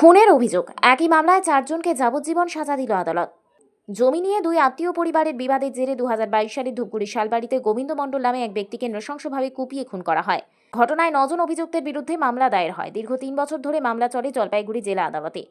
খুনের অভিযোগ। একই মামলায় চারজনকে যাবজ্জীবন সাজা দিল আদালত। জমি নিয়ে দুই আত্মীয় পরিবারের বিবাদের জেরে দু সালে ধূপগুড়ি শালবাড়িতে গোবিন্দ মণ্ডল নামে এক ব্যক্তিকে নৃশংসভাবে কুপিয়ে খুন করা হয়। ঘটনায় নজন অভিযুক্তের বিরুদ্ধে মামলা দায়ের হয়। দীর্ঘ তিন বছর ধরে মামলা চলে জলপাইগুড়ি জেলা আদালতে।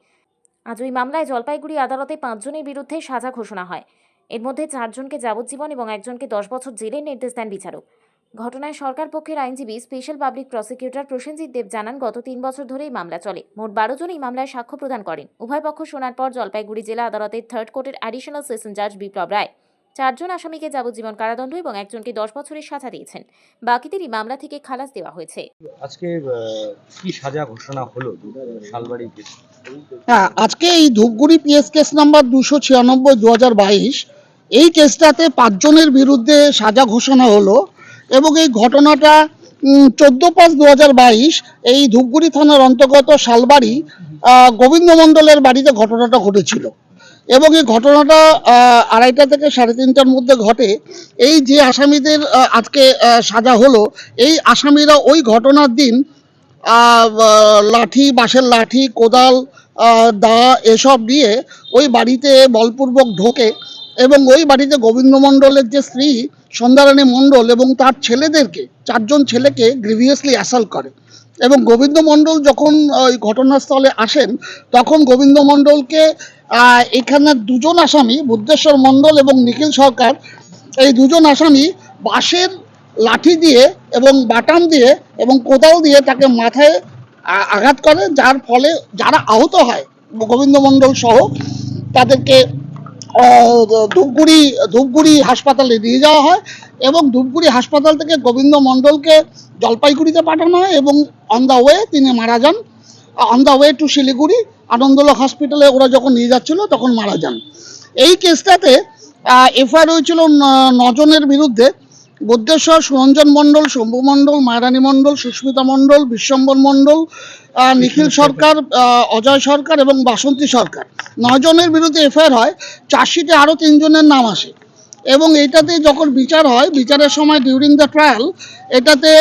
আজ ওই মামলায় জলপাইগুড়ি আদালতে পাঁচজনের বিরুদ্ধে সাজা ঘোষণা হয়। এর মধ্যে চারজনকে যাবজ্জীবন এবং একজনকে দশ বছর জেলের নির্দেশ দেন বিচারক। ঘটনায় সরকার পক্ষের আইনজীবী special public prosecutor Prosenjit Deb জানান গত তিন বছর ধরেই মামলা চলে। মোট বারো জন এই মামলায় সাক্ষ্য প্রদান করেন। উভয় পক্ষ শোনার পর জলপাইগুড়ি জেলা আদালতের থার্ড কোর্টের অ্যাডিশনাল সেশন জাজ বিপ্লব রায়। চারজন আসামিকে যাবজ্জীবন কারাদণ্ড এবং একজনকে দশ বছরের সাজা দিয়েছেন। বাকিদেরই মামলা থেকে খালাস দেওয়া হয়েছে। আজকে কি সাজা ঘোষণা হলো শালবাড়ি হ্যাঁ আজকে এই ধূপগুড়ি পিএস কেস নাম্বার দুশো ছিয়ানব্বই দু হাজার বাইশ এই কেসটাতে পাঁচজনের বিরুদ্ধে সাজা ঘোষণা হলো। এবং এই ঘটনাটা চোদ্দ পাঁচ দু এই ধূপগুড়ি থানার অন্তর্গত শালবাড়ি গোবিন্দ মণ্ডলের বাড়িতে ঘটনাটা ঘটেছিল। এবং এই ঘটনাটা আড়াইটা থেকে সাড়ে তিনটার মধ্যে ঘটে। এই যে আসামিদের আজকে সাজা হলো, এই আসামিরা ওই ঘটনার দিন লাঠি, বাঁশের লাঠি, কোদাল দা, এসব দিয়ে ওই বাড়িতে বলপূর্বক ঢোকে। এবং ওই বাড়িতে গোবিন্দ মণ্ডলের যে স্ত্রী সন্ধ্যারানী মণ্ডল এবং তার ছেলেদেরকে, চারজন ছেলেকে গ্রিভিয়াসলি অ্যাসাল্ট করে। এবং গোবিন্দ মণ্ডল যখন ওই ঘটনাস্থলে আসেন, তখন গোবিন্দ মণ্ডলকে এখানে দুজন আসামি, বুদ্ধেশ্বর মণ্ডল এবং নিখিল সরকার, এই দুজন আসামি বাঁশের লাঠি দিয়ে এবং বাটাম দিয়ে এবং কোদাল দিয়ে তাকে মাথায় আঘাত করে, যার ফলে যারা আহত হয়, গোবিন্দ মণ্ডল সহ তাদেরকে ধূপগুড়ি ধূপগুড়ি হাসপাতালে নিয়ে যাওয়া হয় এবং ধূপগুড়ি হাসপাতাল থেকে গোবিন্দ মণ্ডলকে জলপাইগুড়িতে পাঠানো হয় এবং অন দ্য ওয়ে তিনি মারা যান। On the way to Siliguri, Anandalok হসপিটালে ওরা যখন নিয়ে যাচ্ছিল তখন মারা যান। এই কেসটাতে এফআইআর হয়েছিল নজনের বিরুদ্ধে বুদ্ধেশ্বর সুরঞ্জন মণ্ডল শম্ভু মণ্ডল মায়ারানী মণ্ডল সুস্মিতা মণ্ডল বিশ্বম্বর মণ্ডল নিখিল সরকার অজয় সরকার এবং বাসন্তী সরকার। নয়জনের বিরুদ্ধে এফআইআর হয় চার্জশিটে আরও তিনজনের নাম আসে। এবং এটাতে যখন বিচার হয় বিচারের সময় ডিউরিং দ্য ট্রায়াল এটাতে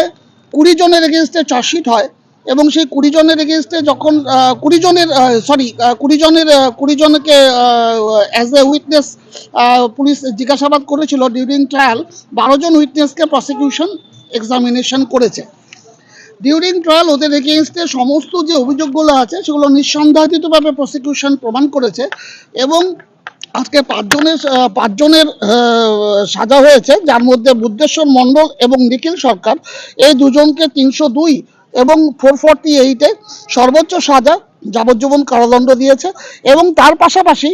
কুড়ি জনের এগেনস্টে চার্জশিট হয়। এবং সেই কুড়ি জনের এগেনস্টে যখন কুড়ি জনের সরি কুড়ি জনের কুড়ি জনকে অ্যাজ এ উইটনেস পুলিশ জিজ্ঞাসাবাদ করেছিল ডিউরিং ট্রায়াল বারো জন উইটনেসকে প্রসিকিউশন এক্সামিনেশন করেছে। ডিউরিং ট্রায়াল ওদের এগেনস্টে সমস্ত যে অভিযোগগুলো আছে, সেগুলো নিঃসন্দেহাতীতভাবে প্রসিকিউশন প্রমাণ করেছে এবং আজকে পাঁচজনের পাঁচজনের সাজা হয়েছে, যার মধ্যে বুদ্ধেশ্বর মণ্ডল এবং নিখিল সরকার, এই দুজনকে তিনশো দুই এবং ফোর ফর্টি এইটে সর্বোচ্চ সাজা যাবজ্জীবন কারাদণ্ড দিয়েছে এবং তার পাশাপাশি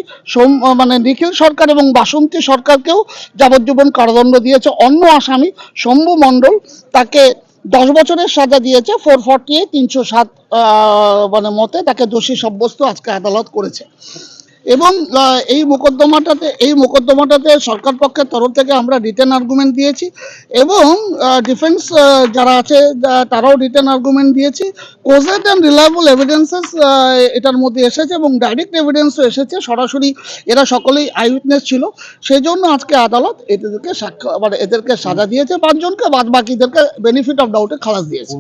মানে নিখিল সরকার এবং বাসন্তী সরকারকেও যাবজ্জীবন কারাদণ্ড দিয়েছে। অন্য আসামি শম্ভু মণ্ডল তাকে দশ বছরের সাজা দিয়েছে ফোর ফর্টি তিনশো সাত মানে মতে তাকে দোষী সাব্যস্ত আজকে আদালত করেছে। এবং এই মোকদ্দমাটাতে এই মোকদ্দমাটাতে সরকার পক্ষের তরফ থেকে আমরা রিটেন আর্গুমেন্ট দিয়েছি এবং ডিফেন্স যারা আছে তারাও রিটেন আর্গুমেন্ট দিয়েছি। কোজেট অ্যান্ড রিলায়েবল এভিডেন্সেস এটার মধ্যে এসেছে এবং ডাইরেক্ট এভিডেন্সও এসেছে। সরাসরি এরা সকলেই আই উইটনেস ছিল। সেই জন্য আজকে আদালত এদেরকে সাক্ষ্য মানে এদেরকে সাজা দিয়েছে পাঁচজনকে বাদ বাকিদেরকে বেনিফিট অফ ডাউটে খালাস দিয়েছে।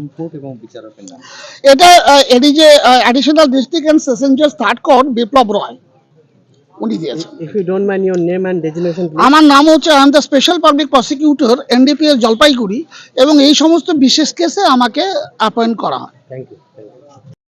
এটা যে অ্যাডিশনাল ডিস্ট্রিক্ট অ্যান্ড সেশন জাজ থার্ড কোর্ট বিপ্লব রয়। উনি দিয়েছেন. আমার নাম হচ্ছে I am the special public prosecutor NDPS Jalpaiguri এবং এই সমস্ত বিশেষ কেসে আমাকে অ্যাপয়েন্ট করা হয় থ্যাংক you.